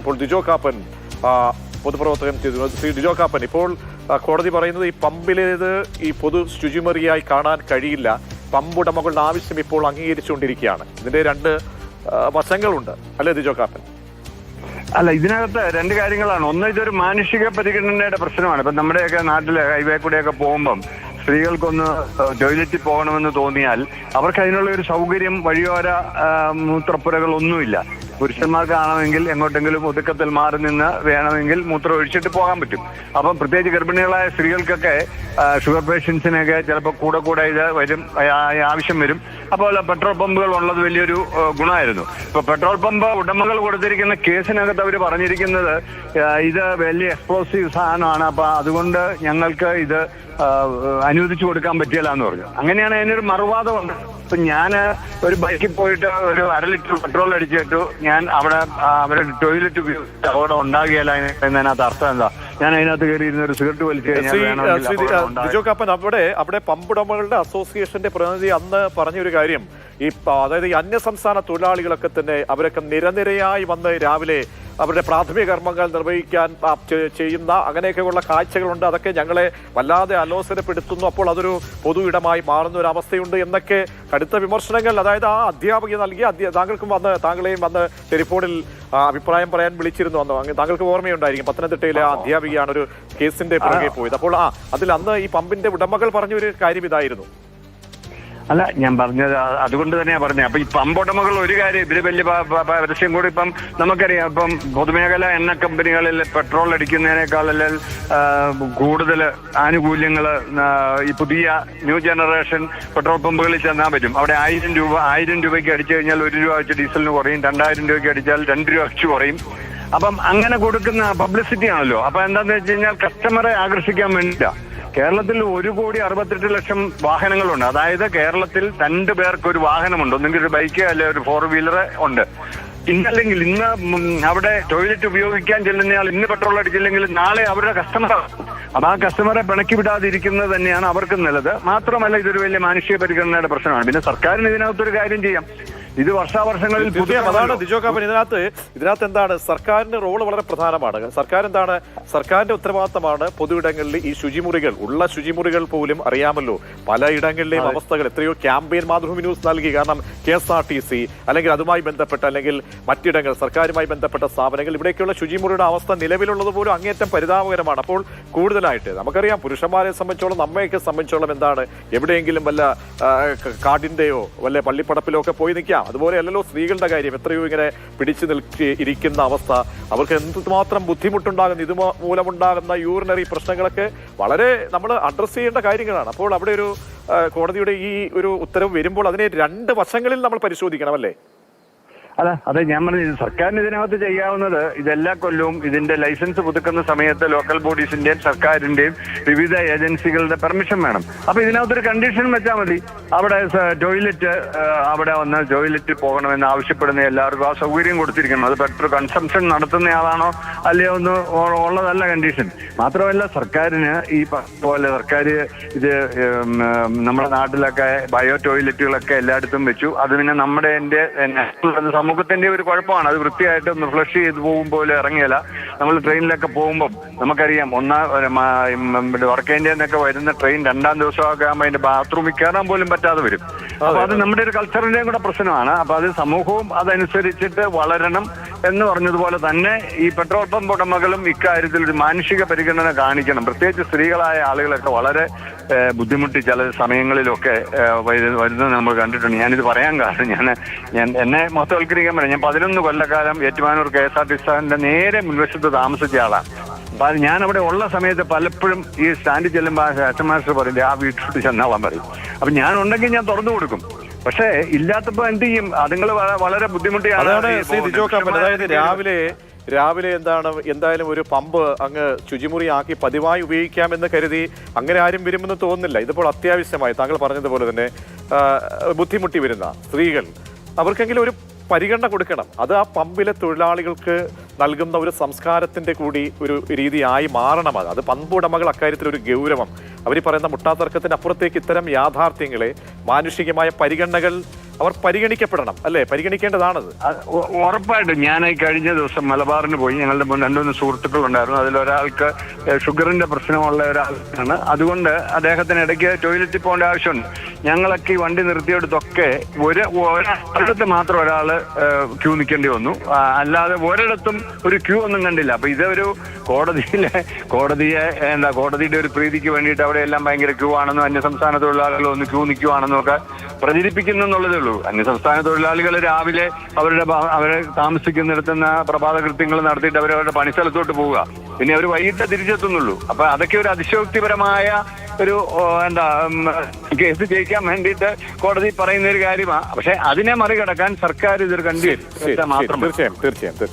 ഇപ്പോൾ ഡിജോ കാപ്പൻ പൊതുപ്രവർത്തകൻ ശ്രീ ഡിജോ കാപ്പൻ ഇപ്പോൾ കോടതി പറയുന്നത് ഈ പമ്പിലേത് ഈ പൊതു ശുചിമുറിയായി കാണാൻ കഴിയില്ല. പമ്പ് ഉടമകളുടെ ആവശ്യം ഇപ്പോൾ അംഗീകരിച്ചുകൊണ്ടിരിക്കുകയാണ്. ഇതിന്റെ രണ്ട് വശങ്ങളുണ്ട്. അല്ലേ ഡിജോ കാപ്പൻ അല്ല ഇതിനകത്ത് രണ്ട് കാര്യങ്ങളാണ്. ഒന്ന് ഇതൊരു മാനുഷിക പരിഗണനയുടെ പ്രശ്നമാണ്. ഇപ്പൊ നമ്മുടെയൊക്കെ നാട്ടിലെ ഹൈവേ കൂടെയൊക്കെ പോകുമ്പം സ്ത്രീകൾക്കൊന്ന് ടോയ്ലറ്റിൽ പോകണമെന്ന് തോന്നിയാൽ അവർക്ക് അതിനുള്ള ഒരു സൗകര്യം വഴിയോര മൂത്രപ്പുരകളൊന്നുമില്ല. പുരുഷന്മാർക്കാണെങ്കിൽ എങ്ങോട്ടെങ്കിലും ഒതുക്കത്തിൽ മാറി നിന്ന് വേണമെങ്കിൽ മൂത്രം ഒഴിച്ചിട്ട് പോകാൻ പറ്റും. അപ്പം പ്രത്യേകിച്ച് ഗർഭിണികളായ സ്ത്രീകൾക്കൊക്കെ ഷുഗർ പേഷ്യൻസിനൊക്കെ ചിലപ്പോൾ കൂടെ കൂടെ ഇത് വരും ആവശ്യം വരും. അപ്പോൾ പെട്രോൾ പമ്പുകൾ ഉള്ളത് വലിയൊരു ഗുണമായിരുന്നു. ഇപ്പൊ പെട്രോൾ പമ്പ് ഉടമകൾ കൊടുത്തിരിക്കുന്ന കേസിനകത്ത് അവർ പറഞ്ഞിരിക്കുന്നത് ഇത് വലിയ എക്സ്പ്ലോസീവ് സാധനമാണ്. അപ്പൊ അതുകൊണ്ട് ഞങ്ങൾക്ക് ഇത് അനുവദിച്ചു കൊടുക്കാൻ പറ്റില്ല എന്ന് പറഞ്ഞു. അങ്ങനെയാണ് അതിനൊരു മറുവാദമുണ്ട് ഇപ്പൊ ഞാൻ ഒരു ബൈക്കിൽ പോയിട്ട് ഒരു അര ലിറ്റർ പെട്രോൾ അടിച്ചിട്ടു. ഞാൻ അവിടെ അവരെ അവരുടെ ടോയ്ലറ്റ് ഉപയോഗിച്ച് അവിടെ ഉണ്ടാകിയല്ല എന്നതിനകത്ത് അർത്ഥം എന്താ? ഞാൻ അതിനകത്ത് കയറി ഇരുന്ന് ഒരു സിഗരറ്റ് വലിച്ചു കഴിഞ്ഞാൽ. അവിടെ അവിടെ പമ്പുടമകളുടെ അസോസിയേഷന്റെ പ്രതിനിധി അന്ന് പറഞ്ഞൊരു കാര്യം. ഈ അതായത് ഈ അന്യസംസ്ഥാന തൊഴിലാളികളൊക്കെ തന്നെ അവരൊക്കെ നിരനിരയായി വന്ന് രാവിലെ അവരുടെ പ്രാഥമിക കർമ്മങ്ങൾ നിർവഹിക്കാൻ ചെയ്യുന്ന അങ്ങനെയൊക്കെയുള്ള കാഴ്ചകളുണ്ട്. അതൊക്കെ ഞങ്ങളെ വല്ലാതെ അലോസരപ്പെടുത്തുന്നു. അപ്പോൾ അതൊരു പൊതു ഇടമായി മാറുന്ന ഒരു അവസ്ഥയുണ്ട് എന്നൊക്കെ കടുത്ത വിമർശനങ്ങൾ അതായത് ആ അധ്യാപക നൽകിയ അധ്യ- താങ്കൾക്കും വന്ന് താങ്കളെയും വന്ന് ടെലിഫോണിൽ അഭിപ്രായം പറയാൻ വിളിച്ചിരുന്നു അന്ന്. അങ്ങ് താങ്കൾക്ക് ഓർമ്മയുണ്ടായിരിക്കും. പത്തനംതിട്ടയിലെ ആ അധ്യാപികയാണ് ഒരു കേസിന്റെ പുറകെ പോയത്. അപ്പോൾ ആ അതിൽ അന്ന് ഈ പമ്പിന്റെ ഉടമകൾ പറഞ്ഞൊരു കാര്യം ഇതായിരുന്നു. അല്ല ഞാൻ പറഞ്ഞത് അതുകൊണ്ട് തന്നെയാ പറഞ്ഞത്. അപ്പൊ ഈ പമ്പുടമകൾ ഒരു കാര്യം ഇതിൽ വലിയ പരസ്യം കൂടി ഇപ്പം നമുക്കറിയാം. ഇപ്പം പൊതുമേഖല എണ്ണ കമ്പനികളിൽ പെട്രോൾ അടിക്കുന്നതിനേക്കാൾ കൂടുതൽ ആനുകൂല്യങ്ങൾ ഈ പുതിയ ന്യൂ ജനറേഷൻ പെട്രോൾ പമ്പുകളിൽ ചെന്നാൽ പറ്റും. അവിടെ ആയിരം രൂപ ആയിരം രൂപയ്ക്ക് അടിച്ചു കഴിഞ്ഞാൽ ഒരു രൂപ വെച്ച് ഡീസലിന് കുറയും. രണ്ടായിരം രൂപയ്ക്ക് അടിച്ചാൽ രണ്ട് രൂപ വെച്ച് കുറയും. അപ്പം അങ്ങനെ കൊടുക്കുന്ന പബ്ലിസിറ്റി ആണല്ലോ. അപ്പൊ എന്താന്ന് വെച്ച് കഴിഞ്ഞാൽ കസ്റ്റമറെ ആകർഷിക്കാൻ വേണ്ടിയിട്ടാ. കേരളത്തിൽ ഒരു കോടി അറുപത്തെട്ട് ലക്ഷം വാഹനങ്ങളുണ്ട്. അതായത് കേരളത്തിൽ രണ്ടു പേർക്ക് ഒരു വാഹനമുണ്ട്. ഒന്നെങ്കിൽ ഒരു ബൈക്ക് അല്ലെ ഒരു ഫോർ വീലർ ഉണ്ട്. ഇന്നല്ലെങ്കിൽ ഇന്ന് അവിടെ ടോയ്ലറ്റ് ഉപയോഗിക്കാൻ ചെല്ലുന്നയാൾ ഇന്ന് പെട്രോൾ അടിച്ചില്ലെങ്കിൽ നാളെ അവരുടെ കസ്റ്റമർ അപ്പൊ ആ കസ്റ്റമറെ പിണക്കി വിടാതിരിക്കുന്നത് തന്നെയാണ് അവർക്ക് നല്ലത്. മാത്രമല്ല ഇതൊരു വലിയ മാനുഷിക പരിഗണനയുടെ പ്രശ്നമാണ്. പിന്നെ സർക്കാരിന് ഇതിനകത്തൊരു കാര്യം ചെയ്യാം. ഇത് വർഷാവർഷങ്ങളിൽ പുതിയ അതാണ് ദിജോ കാപ്പൻ ഇതിനകത്ത് ഇതിനകത്ത് എന്താണ് സർക്കാരിന്റെ റോൾ വളരെ പ്രധാനമാണ്. സർക്കാർ എന്താണ് സർക്കാരിന്റെ ഉത്തരവാദിത്തമാണ് പൊതുവിടങ്ങളിൽ ഈ ശുചിമുറികൾ. ഉള്ള ശുചിമുറികൾ പോലും അറിയാമല്ലോ. പല പലയിടങ്ങളിലെയും അവസ്ഥകൾ എത്രയോ ക്യാമ്പയിൻ മാതൃഭൂമി ന്യൂസ് നൽകി. കാരണം K S R T C അല്ലെങ്കിൽ അതുമായി ബന്ധപ്പെട്ട അല്ലെങ്കിൽ മറ്റിടങ്ങൾ സർക്കാരുമായി ബന്ധപ്പെട്ട സ്ഥാപനങ്ങൾ ഇവിടേക്കുള്ള ശുചിമുറിയുടെ അവസ്ഥ നിലവിലുള്ളത് പോലും അങ്ങേറ്റം പരിതാപകരമാണ്. അപ്പോൾ കൂടുതലായിട്ട് നമുക്കറിയാം പുരുഷന്മാരെ സംബന്ധിച്ചോളം നമ്മയൊക്കെ സംബന്ധിച്ചോളം എന്താണ് എവിടെയെങ്കിലും വല്ല കാടിന്റെയോ വല്ല പള്ളിപ്പടപ്പിലോ ഒക്കെ പോയി നിൽക്കാം. അതുപോലെ അല്ലല്ലോ സ്ത്രീകളുടെ കാര്യം. എത്രയോ ഇങ്ങനെ പിടിച്ചു നിൽക്കി ഇരിക്കുന്ന അവസ്ഥ. അവർക്ക് എന്തുമാത്രം ബുദ്ധിമുട്ടുണ്ടാകുന്ന? ഇത് മൂലമുണ്ടാകുന്ന യൂറിനറി പ്രശ്നങ്ങളൊക്കെ വളരെ നമ്മൾ അഡ്രസ്സ് ചെയ്യേണ്ട കാര്യങ്ങളാണ്. അപ്പോൾ അവിടെ ഒരു കോടതിയുടെ ഈ ഒരു ഉത്തരവ് വരുമ്പോൾ അതിനെ രണ്ട് വശങ്ങളിൽ നമ്മൾ പരിശോധിക്കണം അല്ലേ? അല്ല അതെ ഞാൻ പറഞ്ഞത് സർക്കാരിന് ഇതിനകത്ത് ചെയ്യാവുന്നത് ഇതെല്ലാ കൊല്ലവും ഇതിന്റെ ലൈസൻസ് പുതുക്കുന്ന സമയത്ത് ലോക്കൽ ബോഡീസിന്റെയും സർക്കാരിന്റെയും വിവിധ ഏജൻസികളുടെ പെർമിഷൻ വേണം. അപ്പൊ ഇതിനകത്തൊരു കണ്ടീഷൻ വെച്ചാൽ മതി. അവിടെ ടോയ്ലറ്റ് അവിടെ വന്ന് ടോയ്ലറ്റിൽ പോകണമെന്ന് ആവശ്യപ്പെടുന്ന എല്ലാവർക്കും ആ സൗകര്യം കൊടുത്തിരിക്കണം. അത് പെട്രോൾ കൺസംഷൻ നടത്തുന്നയാളാണോ അല്ലയോ ഒന്ന് ഉള്ളതല്ല കണ്ടീഷൻ മാത്രമല്ല സർക്കാരിന് ഈ പറഞ്ഞ പോലെ സർക്കാർ ഇത് നമ്മുടെ നാട്ടിലൊക്കെ ബയോ ടോയ്ലറ്റുകളൊക്കെ എല്ലായിടത്തും വെച്ചു. അത് പിന്നെ നമ്മുടെ എന്റെ നാഷണൽ സമൂഹത്തിന്റെ ഒരു കുഴപ്പമാണ്. അത് വൃത്തിയായിട്ട് ഒന്ന് ഫ്ലഷ് ചെയ്ത് പോകുമ്പോൾ ഇറങ്ങിയല്ല. നമ്മൾ ട്രെയിനിലൊക്കെ പോകുമ്പം നമുക്കറിയാം ഒന്നാം വടക്കേ ഇന്ത്യയിൽ നിന്നൊക്കെ വരുന്ന ട്രെയിൻ രണ്ടാം ദിവസമൊക്കെ ആകുമ്പോൾ അതിന്റെ ബാത്റൂമിൽ കയറാൻ പോലും പറ്റാതെ വരും. അപ്പൊ അത് നമ്മുടെ ഒരു കൾച്ചറിന്റെയും കൂടെ പ്രശ്നമാണ്. അപ്പൊ അത് സമൂഹവും അതനുസരിച്ചിട്ട് വളരണം. എന്ന് പറഞ്ഞതുപോലെ തന്നെ ഈ പെട്രോൾ പമ്പ് ഉടമകളും ഇക്കാര്യത്തിൽ ഒരു മാനുഷിക പരിഗണന കാണിക്കണം. പ്രത്യേകിച്ച് സ്ത്രീകളായ ആളുകളൊക്കെ വളരെ ബുദ്ധിമുട്ടി ചില സമയങ്ങളിലൊക്കെ വരുന്നത് നമ്മൾ കണ്ടിട്ടുണ്ട്. ഞാനിത് പറയാൻ കാരണം ഞാൻ ഞാൻ എന്നെ മൊത്തവൽക്കരിക്കാൻ പറയാം ഞാൻ പതിനൊന്ന് കൊല്ലക്കാലം Ettumanoor K S R T സ്റ്റാൻഡിന്റെ നേരെ മുൻവശത്ത് താമസിച്ച ആളാണ്. ഞാൻ അവിടെ ഉള്ള സമയത്ത് പലപ്പോഴും ഈ സ്റ്റാൻഡിൽ ചെല്ലുമ്പോൾ ആ അച്ഛൻ മാസ്റ്റർ പറയില്ലേ ആ വീട്ടിലോട്ട് ചെന്നാളാൻ പറയും. അപ്പൊ ഞാൻ ഉണ്ടെങ്കിൽ ഞാൻ തുറന്നു കൊടുക്കും. പക്ഷേ ഇല്ലാത്തപ്പോ എന്ത് ചെയ്യും? അതുങ്ങൾ വളരെ ബുദ്ധിമുട്ടിയാണ് അതായത് രാവിലെ രാവിലെ എന്താണ് എന്തായാലും ഒരു പമ്പ് അങ്ങ് ശുചിമുറി ആക്കി പതിവായി ഉപയോഗിക്കാമെന്ന് കരുതി അങ്ങനെ ആരും വരുമെന്ന് തോന്നുന്നില്ല. ഇതിപ്പോൾ അത്യാവശ്യമായി. താങ്കൾ പറഞ്ഞതുപോലെ തന്നെ ബുദ്ധിമുട്ടി വരുന്ന സ്ത്രീകൾ. അവർക്കെങ്കിലും ഒരു പരിഗണന കൊടുക്കണം. അത് ആ പമ്പിലെ തൊഴിലാളികൾക്ക് നൽകുന്ന ഒരു സംസ്കാരത്തിന്റെ കൂടി ഒരു രീതിയായി മാറണം അത്. അത് പമ്പ് ഉടമകൾ അക്കാര്യത്തിൽ ഒരു ഗൗരവം. അവർ പറയുന്ന മുട്ടാതർക്കത്തിന് അപ്പുറത്തേക്ക് ഇത്തരം യാഥാർത്ഥ്യങ്ങളെ മാനുഷികമായ പരിഗണനകൾ അവർ പരിഗണിക്കപ്പെടണം അല്ലേ? പരിഗണിക്കേണ്ടതാണത്. ഉറപ്പായിട്ടും. ഞാൻ ഈ കഴിഞ്ഞ ദിവസം മലബാറിന് പോയി. ഞങ്ങളുടെ മുൻ രണ്ടു മൂന്ന് സുഹൃത്തുക്കൾ ഉണ്ടായിരുന്നു അതിലൊരാൾക്ക് ഷുഗറിന്റെ പ്രശ്നമുള്ള ഒരാളാണ്. അതുകൊണ്ട് അദ്ദേഹത്തിന് ഇടയ്ക്ക് ടോയ്ലറ്റിൽ പോകേണ്ട ആവശ്യമുണ്ട്. ഞങ്ങളൊക്കെ ഈ വണ്ടി നിർത്തിയെടുത്തൊക്കെ ഒരു ഒരിടത്ത് മാത്രം ഒരാൾ ക്യൂ നിൽക്കേണ്ടി വന്നു. അല്ലാതെ ഒരിടത്തും ഒരു ക്യൂ ഒന്നും കണ്ടില്ല. അപ്പൊ ഇതൊരു കോടതിയിലെ കോടതിയെ എന്താ കോടതിയുടെ ഒരു പ്രീതിക്ക് വേണ്ടിയിട്ട് അവിടെ എല്ലാം ഭയങ്കര ക്യൂ ആണെന്നും അന്യസംസ്ഥാന തൊഴിലാളികൾ ഒന്ന് ക്യൂ നിൽക്കുവാണെന്നും ഒക്കെ പ്രചരിപ്പിക്കുന്നു എന്നുള്ളതേ ഉള്ളൂ അന്യസംസ്ഥാന തൊഴിലാളികൾ രാവിലെ അവരുടെ അവരെ താമസിക്കുന്നിടത്തുനിന്ന് പ്രഭാത കൃത്യങ്ങൾ നടത്തിയിട്ട് അവരവരുടെ പണിസ്ഥലത്തോട്ട് പോവുക. പിന്നെ അവർ വൈകിട്ട് തിരിച്ചെത്തുന്നുള്ളൂ. അപ്പൊ അതൊക്കെ ഒരു അതിശോക്തിപരമായ ഒരു എന്താ കേസ് ജയിക്കാൻ വേണ്ടിയിട്ട് കോടതി പറയുന്ന ഒരു കാര്യമാണ് പക്ഷെ അതിനെ മറികടക്കാൻ സർക്കാർ ഇതൊരു കണ്ടു മാത്രം തീർച്ചയായും തീർച്ചയായും തീർച്ചയായും.